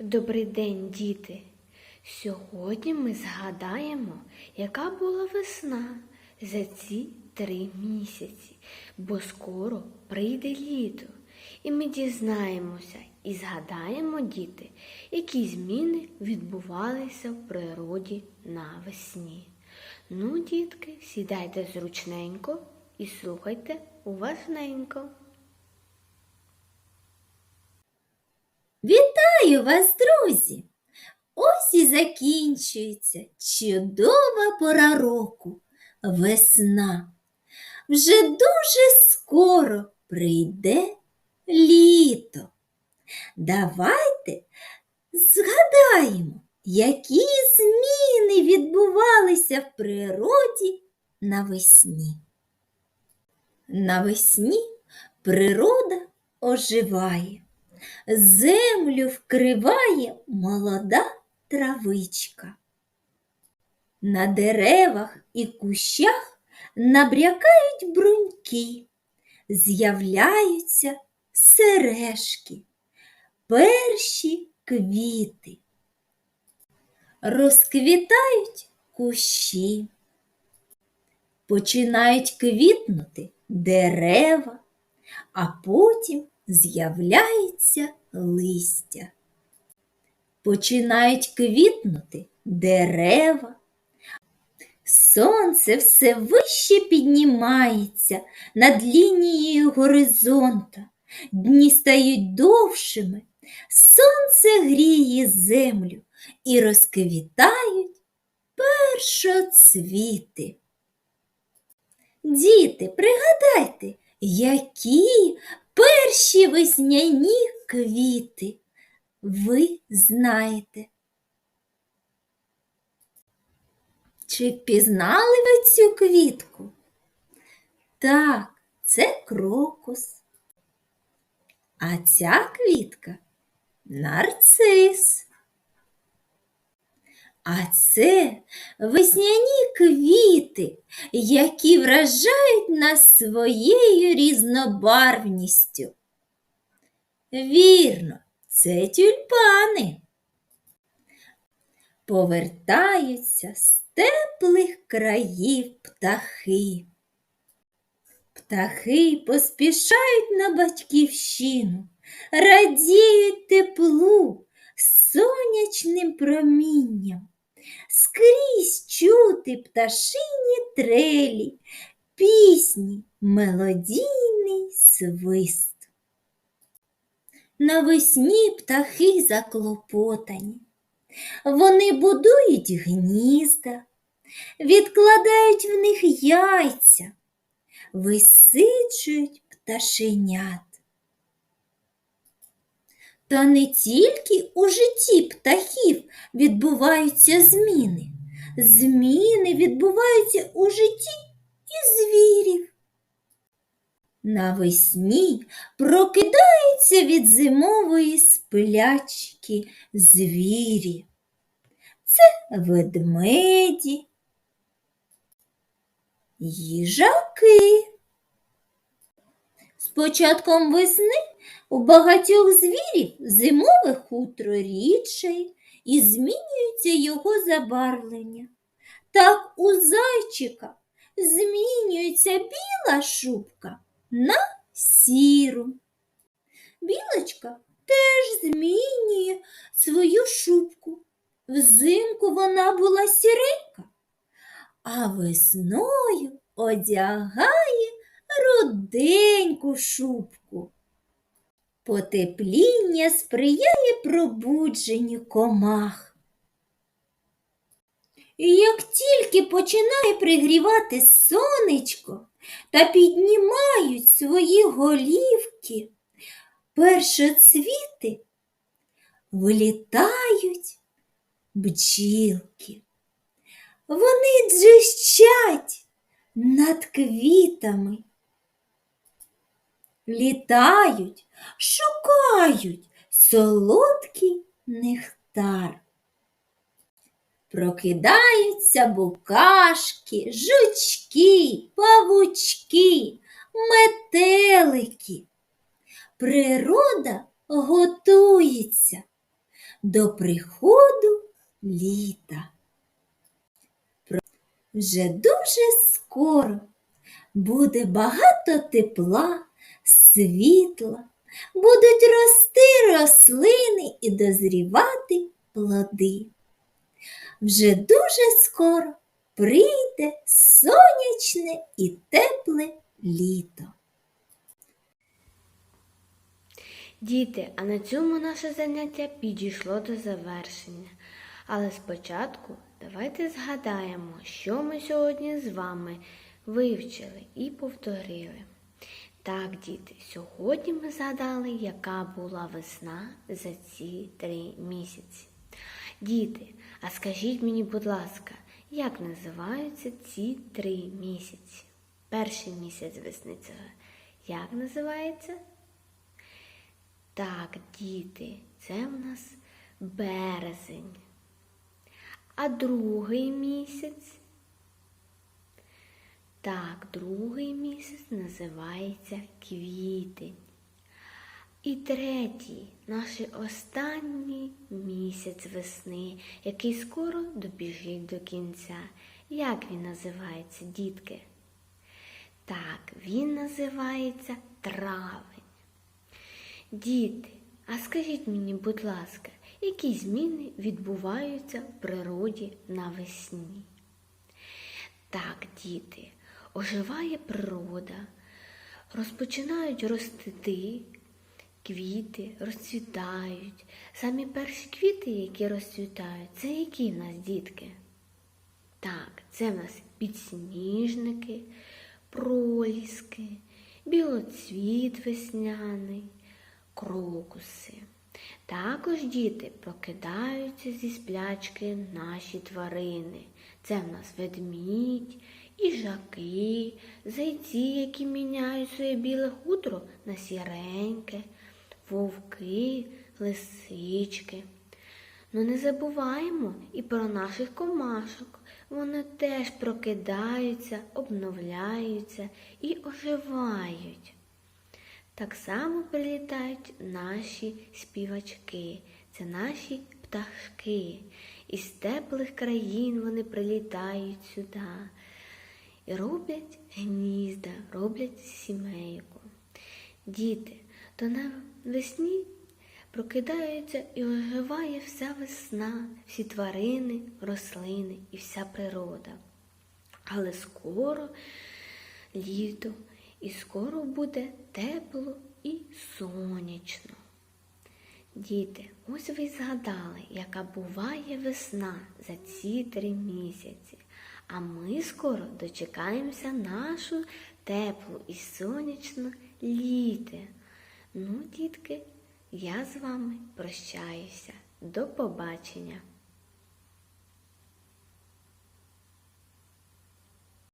Добрий день, діти! Сьогодні ми згадаємо, яка була весна за ці три місяці, бо скоро прийде літо, і ми дізнаємося і згадаємо, діти, які зміни відбувалися в природі навесні. Ну, дітки, сідайте зручненько і слухайте уважненько. Вітаю вас, друзі! Ось і закінчується чудова пора року, весна. Вже дуже скоро прийде літо. Давайте згадаємо, які зміни відбувалися в природі навесні. Навесні природа оживає. Землю вкриває молода травичка. На деревах і кущах набрякають бруньки, з'являються сережки, перші квіти. Розквітають кущі, починають квітнути дерева, а потім з'являється листя. Починають квітнути дерева. Сонце все вище піднімається над лінією горизонта. Дні стають довшими, сонце гріє землю і розквітають першоцвіти. Діти, пригадайте, які перші весняні квіти ви знаєте. Чи впізнали ви цю квітку? Так, це крокус. А ця квітка нарцис. А це весняні квіти, які вражають нас своєю різнобарвністю. Вірно, це тюльпани. Повертаються з теплих країв птахи. Птахи поспішають на батьківщину, радіють теплу, сонячним промінням. Скрізь чути пташині трелі, пісні, мелодійний свист. Навесні птахи заклопотані. Вони будують гнізда, відкладають в них яйця, висиджують пташенят. Та не тільки у житті птахів відбуваються зміни. Зміни відбуваються у житті і звірів. Навесні прокидаються від зимової сплячки звірі. Це ведмеді, їжаки. Початком весни у багатьох звірів зимове хутро рідшає і змінюється його забарвлення. Так у зайчика змінюється біла шубка на сіру. Білочка теж змінює свою шубку. Взимку вона була сіренька, а весною одягає руденьку шубку. Потепління сприяє пробудженню комах. І як тільки починає пригрівати сонечко та піднімають свої голівки, першоцвіти вилітають бджілки. Вони дзищать над квітами. Літають, шукають солодкий нектар. Прокидаються букашки, жучки, павучки, метелики. Природа готується. до приходу літа. Вже дуже скоро буде багато тепла, світла, будуть рости рослини і дозрівати плоди. Вже дуже скоро прийде сонячне і тепле літо. Діти, а на цьому наше заняття підійшло до завершення. Але спочатку давайте згадаємо, що ми сьогодні з вами вивчили і повторили. Так, діти, сьогодні ми згадали, яка була весна за ці три місяці. Діти, а скажіть мені, будь ласка, як називаються ці три місяці? Перший місяць весни це як називається? Так, діти, це в нас березень. А другий місяць? Так, другий місяць називається квітень. І третій, наш останній місяць весни, який скоро добіжить до кінця. Як він називається, дітки? Так, він називається травень. Діти, а скажіть мені, будь ласка, які зміни відбуваються в природі навесні? Так, діти, оживає природа, розпочинають ростити квіти, розцвітають. Самі перші квіти, які розцвітають, це які в нас дітки? Так, це в нас підсніжники, проліски, білоцвіт весняний, крокуси. Також діти прокидаються зі сплячки наші тварини. Це в нас ведмідь, їжаки, зайці, які міняють своє біле хутро на сіреньке, вовки, лисички. Ну не забуваємо і про наших комашок. Вони теж прокидаються, обновляються і оживають. Так само прилітають наші співачки, це наші пташки. Із теплих країн вони прилітають сюди і роблять гнізда, роблять сімейку. Діти, то навесні прокидаються і оживає вся весна, всі тварини, рослини і вся природа. Але скоро літо і скоро буде тепло і сонячно. Діти, ось ви згадали, яка буває весна за ці три місяці. А ми скоро дочекаємося нашу теплу і сонячну літо. Ну, дітки, я з вами прощаюся. До побачення!